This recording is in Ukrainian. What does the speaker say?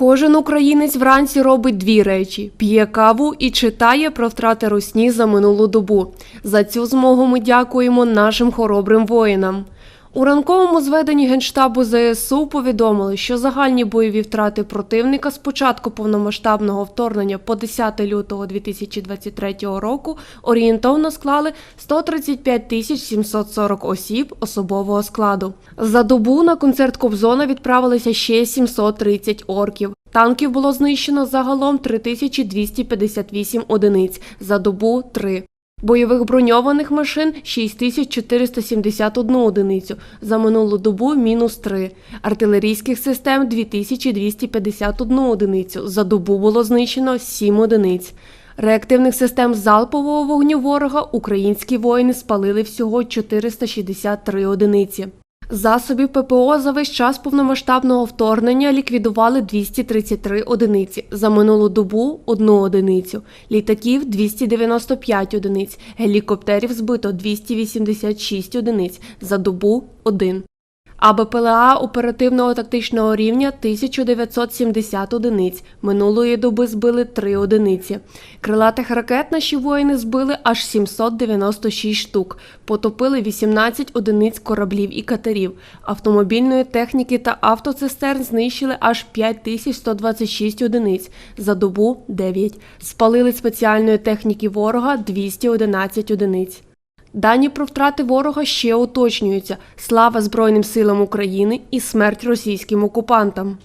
Кожен українець вранці робить дві речі: п'є каву і читає про втрати русні за минулу добу. За цю змогу ми дякуємо нашим хоробрим воїнам. У ранковому зведенні Генштабу ЗСУ повідомили, що загальні бойові втрати противника з початку повномасштабного вторгнення по 10 лютого 2023 року орієнтовно склали 135 тисяч 740 осіб особового складу. За добу на концерт Кобзона відправилися ще 730 орків. Танків було знищено загалом 3258 одиниць, за добу 3. Бойових броньованих машин 6471 одиницю, за минулу добу мінус 3. Артилерійських систем 2251 одиницю, за добу було знищено 7 одиниць. Реактивних систем залпового вогню ворога українські воїни спалили всього 463 одиниці. Засобів ППО за весь час повномасштабного вторгнення ліквідували 233 одиниці, за минулу добу – одну одиницю, літаків – 295 одиниць, гелікоптерів збито 286 одиниць, за добу – один. АБПЛА оперативного тактичного рівня 1970 одиниць. Минулої доби збили 3 одиниці. Крилатих ракет наші воїни збили аж 796 штук. Потопили 18 одиниць кораблів і катерів. Автомобільної техніки та автоцистерн знищили аж 5126 одиниць. За добу 9. Спалили спеціальної техніки ворога 211 одиниць. Дані про втрати ворога ще уточнюються. Слава Збройним силам України і смерть російським окупантам.